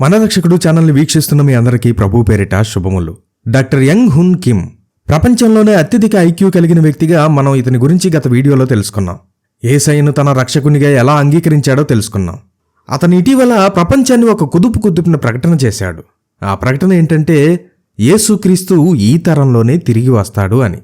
మనరక్షకుడు ఛానల్ని వీక్షిస్తున్న మీ అందరికీ ప్రభు పేరిట శుభములు. డాక్టర్ యంగ్ హున్ కిమ్ ప్రపంచంలోనే అత్యధిక ఐక్యూ కలిగిన వ్యక్తిగా మనం ఇతని గురించి గత వీడియోలో తెలుసుకున్నాం. ఏసైను తన రక్షకునిగా ఎలా అంగీకరించాడో తెలుసుకున్నాం. అతను ఇటీవల ప్రపంచాన్ని ఒక కుదుపు కుదుపిన ప్రకటన చేశాడు. ఆ ప్రకటన ఏంటంటే యేసుక్రీస్తు ఈ తరంలోనే తిరిగి వస్తాడు అని.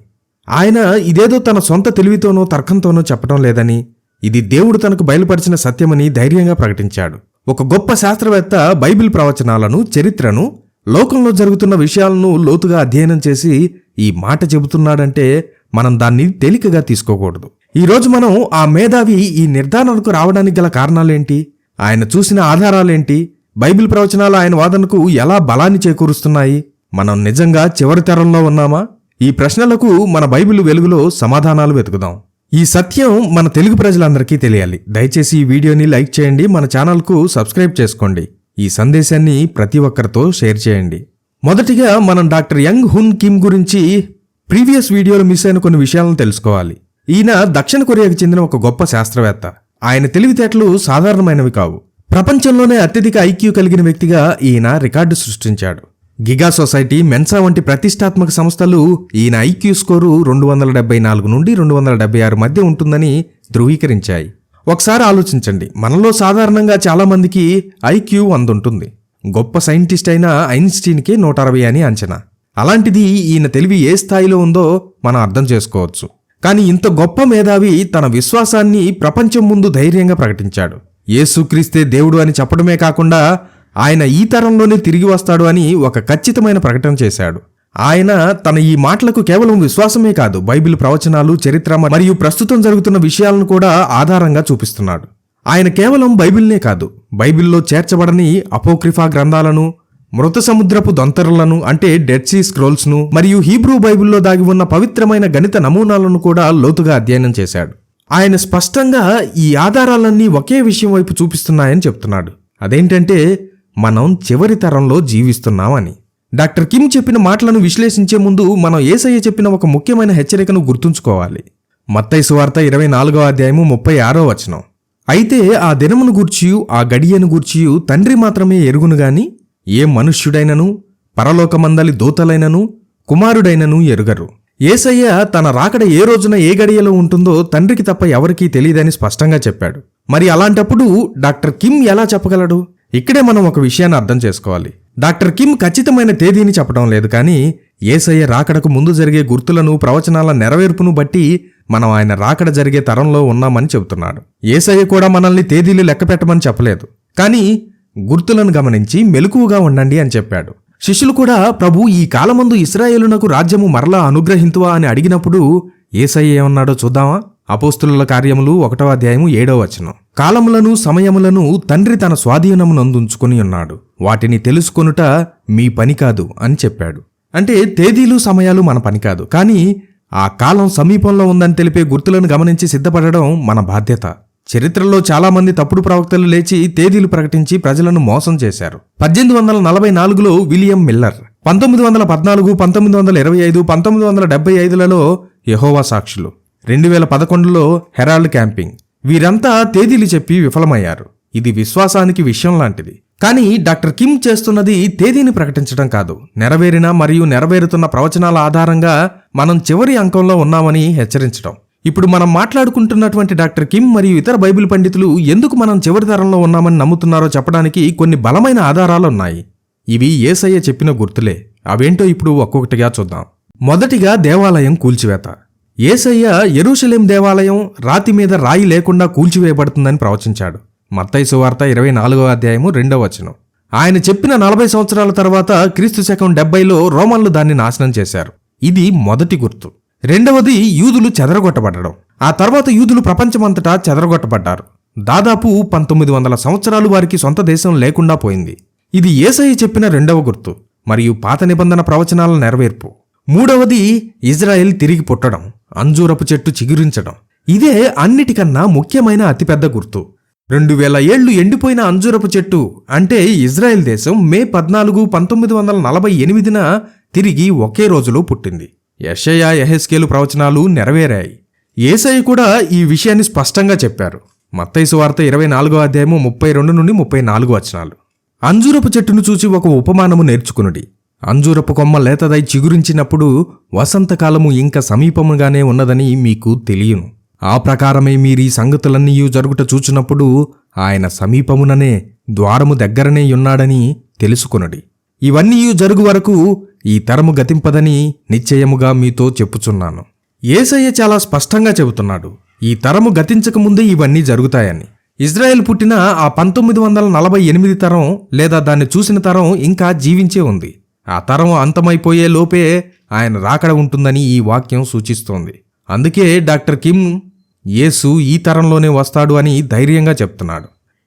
ఆయన ఇదేదో తన సొంత తెలివితోనో తర్కంతోనో చెప్పడం లేదని ఇది దేవుడు తనకు బయలుపరిచిన సత్యమని ధైర్యంగా ప్రకటించాడు. ఒక గొప్ప శాస్త్రవేత్త బైబిల్ ప్రవచనాలను చరిత్రను లోకంలో జరుగుతున్న విషయాలను లోతుగా అధ్యయనం చేసి ఈ మాట చెబుతున్నాడంటే మనం దాన్ని తేలికగా తీసుకోకూడదు. ఈరోజు మనం ఆ మేధావి ఈ నిర్ధారణకు రావడానికి గల కారణాలేంటి? ఆయన చూసిన ఆధారాలేంటి? బైబిల్ ప్రవచనాలు ఆయన వాదనకు ఎలా బలాన్ని చేకూరుస్తున్నాయి? మనం నిజంగా చివరి తరంలో ఉన్నామా? ఈ ప్రశ్నలకు మన బైబిల్ వెలుగులో సమాధానాలు వెతుకుదాం. ఈ సత్యం మన తెలుగు ప్రజలందరికీ తెలియాలి. దయచేసి ఈ వీడియోని లైక్ చేయండి మన ఛానల్కు సబ్స్క్రైబ్ చేసుకోండి. ఈ సందేశాన్ని ప్రతి ఒక్కరితో షేర్ చేయండి. మొదటిగా మనం డాక్టర్ యంగ్ హున్ కిమ్ గురించి ప్రీవియస్ వీడియోలో మిస్ అయిన కొన్ని విషయాలను తెలుసుకోవాలి. ఈయన దక్షిణ కొరియాకు చెందిన ఒక గొప్ప శాస్త్రవేత్త. ఆయన తెలివితేటలు సాధారణమైనవి కావు. ప్రపంచంలోనే అత్యధిక ఐక్యూ కలిగిన వ్యక్తిగా ఈయన రికార్డు సృష్టించాడు. గిగా సొసైటీ మెన్సా వంటి ప్రతిష్టాత్మక సంస్థలు ఈయన ఐక్యూ స్కోరు రెండు వందల డెబ్బై నాలుగు నుండి రెండు వందల డెబ్బై ఆరు మధ్య ఉంటుందని ధృవీకరించాయి. ఒకసారి ఆలోచించండి. మనలో సాధారణంగా చాలామందికి ఐక్యూ వంద ఉంటుంది గొప్ప సైంటిస్ట్ అయిన ఐన్స్టీన్కే నూట అరవై అని అంచనా. అలాంటిది ఈయన తెలివి ఏ స్థాయిలో ఉందో మనం అర్థం చేసుకోవచ్చు. కానీ ఇంత గొప్ప మేధావి తన విశ్వాసాన్ని ప్రపంచం ముందు ధైర్యంగా ప్రకటించాడు. యేసుక్రీస్తే దేవుడు అని చెప్పడమే కాకుండా ఆయన ఈ తరంలోనే తిరిగి వస్తాడు అని ఒక ఖచ్చితమైన ప్రకటన చేశాడు. ఆయన తన ఈ మాటలకు కేవలం విశ్వాసమే కాదు బైబిల్ ప్రవచనాలు చరిత్ర మరియు ప్రస్తుతం జరుగుతున్న విషయాలను కూడా ఆధారంగా చూపిస్తున్నాడు. ఆయన కేవలం బైబిల్నే కాదు బైబిల్లో చేర్చబడని అపోక్రిఫా గ్రంథాలను మృత సముద్రపు దొంతరలను అంటే డెడ్ సీ స్క్రోల్స్ను మరియు హీబ్రూ బైబిల్లో దాగి ఉన్న పవిత్రమైన గణిత నమూనాలను కూడా లోతుగా అధ్యయనం చేశాడు. ఆయన స్పష్టంగా ఈ ఆధారాలన్నీ ఒకే విషయం వైపు చూపిస్తున్నాయని చెప్తున్నాడు. అదేంటంటే మనం చివరి తరంలో జీవిస్తున్నామని. డాక్టర్ కిమ్ చెప్పిన మాటలను విశ్లేషించే ముందు మనం ఏసయ్య చెప్పిన ఒక ముఖ్యమైన హెచ్చరికను గుర్తుంచుకోవాలి. మత్తయి సువార్త ఇరవై నాలుగో అధ్యాయము ముప్పై ఆరో వచనం. అయితే ఆ దినమును గూర్చియు ఆ గడియను గూర్చియు తండ్రి మాత్రమే ఎరుగును గాని ఏ మనుష్యుడైనను పరలోకమందలి దూతలైనను కుమారుడైనను ఎరుగరు. ఏసయ్య తన రాకడ ఏ రోజున ఏ గడియలో ఉంటుందో తండ్రికి తప్ప ఎవరికీ తెలియదని స్పష్టంగా చెప్పాడు. మరి అలాంటప్పుడు డాక్టర్ కిమ్ ఎలా చెప్పగలడు? ఇక్కడే మనం ఒక విషయాన్ని అర్థం చేసుకోవాలి. డాక్టర్ కిమ్ ఖచ్చితమైన తేదీని చెప్పడం లేదు కానీ ఏసయ్య రాకడకు ముందు జరిగే గుర్తులను ప్రవచనాల నెరవేర్పును బట్టి మనం ఆయన రాకడ జరిగే తరంలో ఉన్నామని చెబుతున్నాడు. ఏసయ్య కూడా మనల్ని తేదీలు లెక్క పెట్టమని చెప్పలేదు. కానీ గుర్తులను గమనించి మెలకువగా ఉండండి అని చెప్పాడు. శిష్యులు కూడా ప్రభు ఈ కాలమందు ఇస్రాయేలునకు రాజ్యము మరలా అనుగ్రహింతువా? అని అడిగినప్పుడు ఏసయ్య ఏమన్నాడో చూద్దామా? అపోస్తుల కార్యములు ఒకటో అధ్యాయము ఏడో వచనం. కాలములను సమయములను తండ్రి తన స్వాధీనమునందుంచుకుని ఉన్నాడు. వాటిని తెలుసుకొనుట మీ పని కాదు అని చెప్పాడు. అంటే తేదీలు సమయాలు మన పని కాదు. కానీ ఆ కాలం సమీపంలో ఉందని తెలిపే గుర్తులను గమనించి సిద్ధపడడం మన బాధ్యత. చరిత్రలో చాలామంది తప్పుడు ప్రవక్తలు లేచి తేదీలు ప్రకటించి ప్రజలను మోసం చేశారు. పద్దెనిమిది వందల నలభై నాలుగులో విలియం మిల్లర్ పంతొమ్మిది వందల పద్నాలుగు పంతొమ్మిది వందల ఇరవై ఐదు పంతొమ్మిది వందల డెబ్బై ఐదులలో యహోవా సాక్షులు. రెండు వేల పదకొండులో హెరాల్డ్ క్యాంపింగ్. వీరంతా తేదీలు చెప్పి విఫలమయ్యారు. ఇది విశ్వాసానికి విషయం లాంటిది. కానీ డాక్టర్ కిమ్ చేస్తున్నది తేదీని ప్రకటించడం కాదు. నెరవేరిన మరియు నెరవేరుతున్న ప్రవచనాల ఆధారంగా మనం చివరి అంకంలో ఉన్నామని హెచ్చరించడం. ఇప్పుడు మనం మాట్లాడుకుంటున్నటువంటి డాక్టర్ కిమ్ మరియు ఇతర బైబిల్ పండితులు ఎందుకు మనం చివరి తరంలో ఉన్నామని నమ్ముతున్నారో చెప్పడానికి కొన్ని బలమైన ఆధారాలు ఉన్నాయి ఇవి ఏసయ్య చెప్పిన గుర్తులే. అవేంటో ఇప్పుడు ఒక్కొక్కటిగా చూద్దాం. మొదటిగా దేవాలయం కూల్చివేత. ఏసయ్య ఎరుషలేం దేవాలయం రాతి మీద రాయి లేకుండా కూల్చివేయబడుతుందని ప్రవచించాడు. మత్తయి సువార్త ఇరవై నాలుగో అధ్యాయము రెండవ వచనం. ఆయన చెప్పిన నలభై సంవత్సరాల తర్వాత క్రీస్తు శకం డెబ్బైలో రోమన్లు దాన్ని నాశనం చేశారు. ఇది మొదటి గుర్తు. రెండవది యూదులు చెదరగొట్టబడడం. ఆ తర్వాత యూదులు ప్రపంచమంతటా చెదరగొట్టబడ్డారు. దాదాపు పంతొమ్మిది వందల సంవత్సరాలు వారికి సొంత దేశం లేకుండా పోయింది. ఇది ఏసయ్య చెప్పిన రెండవ గుర్తు. మరియు పాత నిబంధన ప్రవచనాల నెరవేర్పు. మూడవది ఇజ్రాయెల్ తిరిగి పుట్టడం అంజూరపు చెట్టు చిగురించడం. ఇదే అన్నిటికన్నా ముఖ్యమైన అతిపెద్ద గుర్తు. రెండు వేల ఏళ్ళు ఎండిపోయిన అంజూరపు చెట్టు అంటే ఇజ్రాయెల్ దేశం మే పద్నాలుగు పంతొమ్మిది వందల నలభై ఎనిమిదిన తిరిగి ఒకే రోజులో పుట్టింది. యషయా యహెస్కేలు ప్రవచనాలు నెరవేరాయి. ఏసయ్య కూడా ఈ విషయాన్ని స్పష్టంగా చెప్పారు. మత్తైసు వార్త ఇరవై నాలుగో అధ్యాయము ముప్పై రెండు నుండి ముప్పై నాలుగు వచనాలు. అంజూరపు చెట్టును చూచి ఒక ఉపమానము నేర్చుకునుడి. అంజూరపు కొమ్మ లేతదై చిగురించినప్పుడు వసంతకాలము ఇంకా సమీపముగానే ఉన్నదని మీకు తెలియను. ఆ ప్రకారమే మీరీ సంగతులన్నీ జరుగుట చూచినప్పుడు ఆయన సమీపముననే ద్వారము దగ్గరనే ఉన్నాడని తెలుసుకొనడి. ఇవన్నీ జరుగు వరకు ఈ తరము గతింపదని నిశ్చయముగా మీతో చెప్పుచున్నాను. ఏసయ్య చాలా స్పష్టంగా చెబుతున్నాడు ఈ తరము గతించకముందే ఇవన్నీ జరుగుతాయని. ఇజ్రాయెల్ పుట్టిన ఆ పంతొమ్మిది వందల నలభై ఎనిమిది తరం లేదా దాన్ని చూసిన తరం ఇంకా జీవించే ఉంది. ఆ తరం అంతమైపోయే లోపే ఆయన రాకడ ఉంటుందని ఈ వాక్యం సూచిస్తోంది. అందుకే డాక్టర్ కిమ్ యేసు ఈ తరంలోనే వస్తాడు అని ధైర్యంగా చెప్తున్నాడు.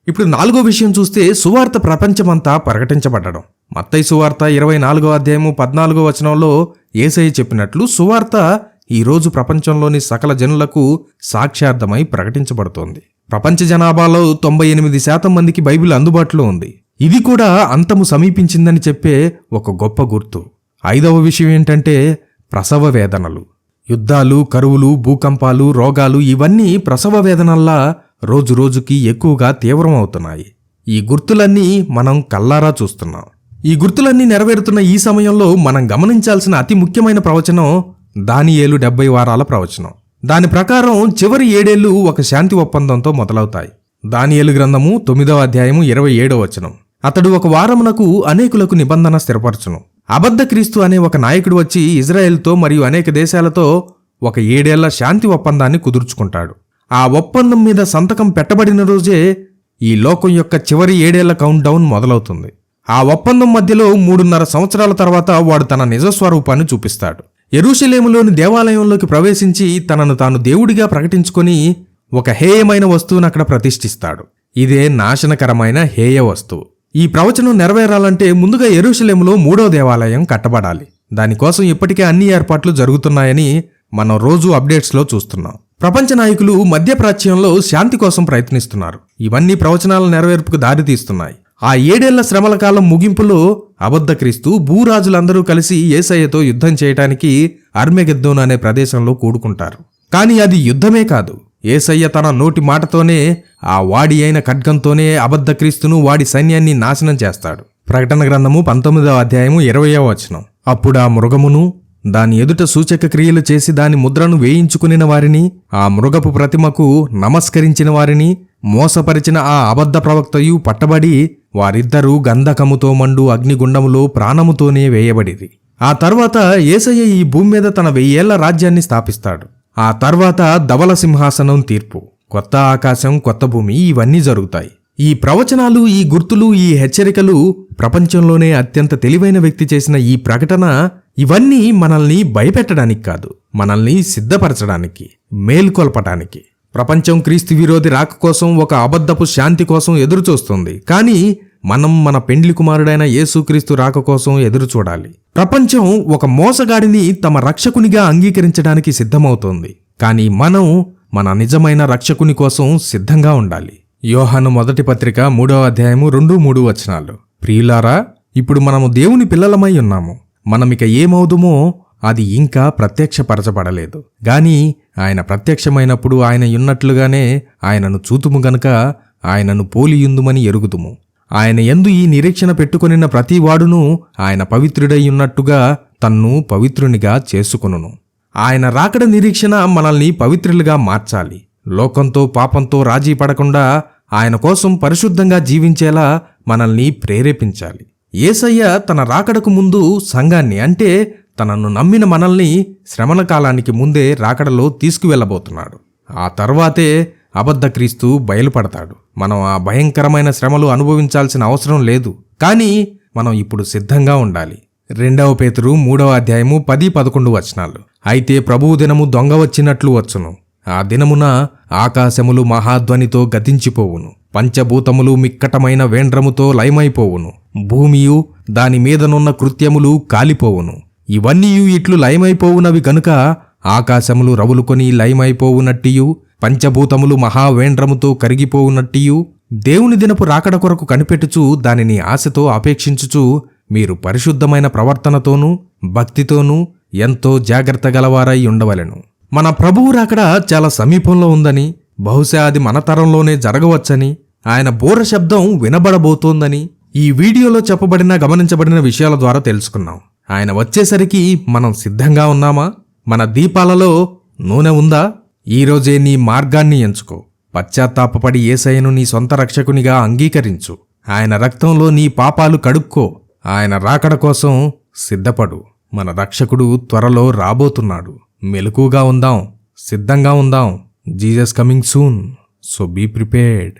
ఇప్పుడు నాలుగో విషయం చూస్తే సువార్త ప్రపంచమంతా ప్రకటించబడడం. మత్తయి సువార్త ఇరవై నాలుగో అధ్యాయము పద్నాలుగో వచనంలో ఏసయ్య చెప్పినట్లు సువార్త ఈ రోజు ప్రపంచంలోని సకల జనులకు సాక్ష్యార్థమై ప్రకటించబడుతోంది. ప్రపంచ జనాభాలో తొంభై ఎనిమిది శాతం మందికి బైబిల్ అందుబాటులో ఉంది. ఇది కూడా అంతము సమీపించిందని చెప్పే ఒక గొప్ప గుర్తు. ఐదవ విషయం ఏంటంటే ప్రసవ వేదనలు. యుద్ధాలు కరువులు భూకంపాలు రోగాలు ఇవన్నీ ప్రసవ వేదనల్లా రోజురోజుకి ఎక్కువగా తీవ్రమవుతున్నాయి. ఈ గుర్తులన్నీ మనం కల్లారా చూస్తున్నాం. ఈ గుర్తులన్నీ నెరవేరుతున్న ఈ సమయంలో మనం గమనించాల్సిన అతి ముఖ్యమైన ప్రవచనం దానియేలు డెబ్బై వారాల ప్రవచనం. దాని ప్రకారం చివరి ఏడేళ్ళు ఒక శాంతి ఒప్పందంతో మొదలవుతాయి. దానియేలు గ్రంథము తొమ్మిదవ అధ్యాయము ఇరవై ఏడవ వచనం. అతడు ఒక వారమునకు అనేకులకు నిబంధన స్థిరపరచును. అబద్ధ క్రీస్తు అనే ఒక నాయకుడు వచ్చి ఇజ్రాయెల్తో మరియు అనేక దేశాలతో ఒక ఏడేళ్ళ శాంతి ఒప్పందాన్ని కుదుర్చుకుంటాడు. ఆ ఒప్పందం మీద సంతకం పెట్టబడిన రోజే ఈ లోకం యొక్క చివరి ఏడేళ్ళ కౌంట్ డౌన్ మొదలవుతుంది. ఆ ఒప్పందం మధ్యలో మూడున్నర సంవత్సరాల తర్వాత వాడు తన నిజస్వరూపాన్ని చూపిస్తాడు. ఎరుషలేములోని దేవాలయంలోకి ప్రవేశించి తనను తాను దేవుడిగా ప్రకటించుకొని ఒక హేయమైన వస్తువును అక్కడ ప్రతిష్ఠిస్తాడు. ఇదే నాశనకరమైన హేయ వస్తువు. ఈ ప్రవచనం నెరవేరాలంటే ముందుగా ఎరుషలేములో మూడో దేవాలయం కట్టబడాలి. దానికోసం ఇప్పటికే అన్ని ఏర్పాట్లు జరుగుతున్నాయని మనం రోజు అప్డేట్స్లో చూస్తున్నాం. ప్రపంచ నాయకులు మధ్యప్రాచ్యంలో శాంతి కోసం ప్రయత్నిస్తున్నారు. ఇవన్నీ ప్రవచనాల నెరవేర్పుకు దారితీస్తున్నాయి. ఆ ఏడేళ్ళ శ్రమల కాలం ముగింపులో అబద్ధక్రీస్తు భూరాజులందరూ కలిసి ఏసయ్యతో యుద్ధం చేయటానికి అర్మెగెద్దోన్ అనే ప్రదేశంలో కూడుకుంటారు. కానీ అది యుద్ధమే కాదు. ఏసయ్య తన నోటి మాటతోనే ఆ వాడి అయిన ఖడ్గంతోనే అబద్ధ క్రీస్తును వాడి సైన్యాన్ని నాశనం చేస్తాడు. ప్రకటన గ్రంథము పంతొమ్మిదవ అధ్యాయము ఇరవయో వచనం. అప్పుడు ఆ మృగమును దాని ఎదుట సూచక క్రియలు చేసి దాని ముద్రను వేయించుకునిన వారిని ఆ మృగపు ప్రతిమకు నమస్కరించిన వారిని మోసపరిచిన ఆ అబద్ధ ప్రవక్తయు పట్టబడి వారిద్దరూ గంధకముతో మండు అగ్నిగుండములో ప్రాణముతోనే వేయబడిది ఆ తర్వాత ఏసయ్య ఈ భూమి మీద తన వెయ్యేళ్ళ రాజ్యాన్ని స్థాపిస్తాడు. ఆ తర్వాత ధవల సింహాసనం తీర్పు. కొత్త ఆకాశం కొత్త భూమి ఇవన్నీ జరుగుతాయి. ఈ ప్రవచనాలు ఈ గుర్తులు ఈ హెచ్చరికలు ప్రపంచంలోనే అత్యంత తెలివైన వ్యక్తి చేసిన ఈ ప్రకటన ఇవన్నీ మనల్ని భయపెట్టడానికి కాదు మనల్ని సిద్ధపరచడానికి మేల్కొల్పటానికి. ప్రపంచం క్రీస్తు విరోధి రాక కోసం ఒక అబద్ధపు శాంతి కోసం ఎదురుచూస్తుంది. కానీ మనం మన పెండ్లి కుమారుడైన యేసుక్రీస్తు రాక కోసం ఎదురు చూడాలి. ప్రపంచం ఒక మోసగాడిని తమ రక్షకునిగా అంగీకరించడానికి సిద్ధమవుతోంది. కానీ మనం మన నిజమైన రక్షకుని కోసం సిద్ధంగా ఉండాలి. యోహాను మొదటి పత్రిక మూడవ అధ్యాయము రెండు మూడు వచనాలు. ప్రియులారా ఇప్పుడు మనము దేవుని పిల్లలమై ఉన్నాము. మనమిక ఏమవుదుమో అది ఇంకా ప్రత్యక్షపరచబడలేదు. గాని ఆయన ప్రత్యక్షమైనప్పుడు ఆయన ఉన్నట్లుగానే ఆయనను చూతుము గనుక ఆయనను పోలియుందుమని ఎరుగుదుము. ఆయన ఎందు ఈ నిరీక్షణ పెట్టుకొనిన ప్రతివాడును ఆయన పవిత్రుడై ఉన్నట్టుగా తన్ను పవిత్రునిగా చేసుకొనును. ఆయన రాకడ నిరీక్షణ మనల్ని పవిత్రులుగా మార్చాలి. లోకంతో పాపంతో రాజీ పడకుండా ఆయన కోసం పరిశుద్ధంగా జీవించేలా మనల్ని ప్రేరేపించాలి. ఏసయ్య తన రాకడకు ముందు సంఘాన్ని అంటే తనను నమ్మిన మనల్ని శ్రమణ కాలానికి ముందే రాకడలో తీసుకువెళ్ళబోతున్నాడు. ఆ తర్వాతే అబద్ధ క్రీస్తు బయలుపడతాడు. మనం ఆ భయంకరమైన శ్రమలు అనుభవించాల్సిన అవసరం లేదు. కానీ మనం ఇప్పుడు సిద్ధంగా ఉండాలి. రెండవ పేతురు మూడవ అధ్యాయము పది పదకొండు వచనాలు. అయితే ప్రభువు దినము దొంగ వచ్చినట్లు వచ్చును. ఆ దినమున ఆకాశములు మహాధ్వనితో గతించిపోవును. పంచభూతములు మిక్కటమైన వేండ్రముతో లయమైపోవును. భూమియు దాని మీదనున్న కృత్యములు కాలిపోవును. ఇవన్నీ ఇట్లు లయమైపోవునవి గనుక ఆకాశములు రవులుకొని లయమైపోవునట్టియు పంచభూతములు మహావేండ్రముతో కరిగిపోవునట్టియు దేవుని దినపు రాకడ కొరకు కనిపెట్టుచు దానిని ఆశతో అపేక్షించుచు మీరు పరిశుద్ధమైన ప్రవర్తనతోనూ భక్తితోనూ ఎంతో జాగ్రత్త గలవారై ఉండవలెను. మన ప్రభువు రాకడ చాలా సమీపంలో ఉందని బహుశా అది మన తరంలోనే జరగవచ్చని ఆయన బోర శబ్దం వినబడబోతోందని ఈ వీడియోలో చెప్పబడిన గమనించబడిన విషయాల ద్వారా తెలుసుకున్నాం. ఆయన వచ్చేసరికి మనం సిద్ధంగా ఉన్నామా? మన దీపాలలో నూనె ఉందా? ఈరోజే నీ మార్గాన్ని ఎంచుకో. పశ్చాత్తాపడి ఏసయ్యను నీ సొంత రక్షకునిగా అంగీకరించు. ఆయన రక్తంలో నీ పాపాలు కడుక్కో. ఆయన రాకడ కోసం సిద్ధపడు. మన రక్షకుడు త్వరలో రాబోతున్నాడు. మెలకుగా ఉందాం. సిద్ధంగా ఉందాం. Jesus coming soon. So be prepared.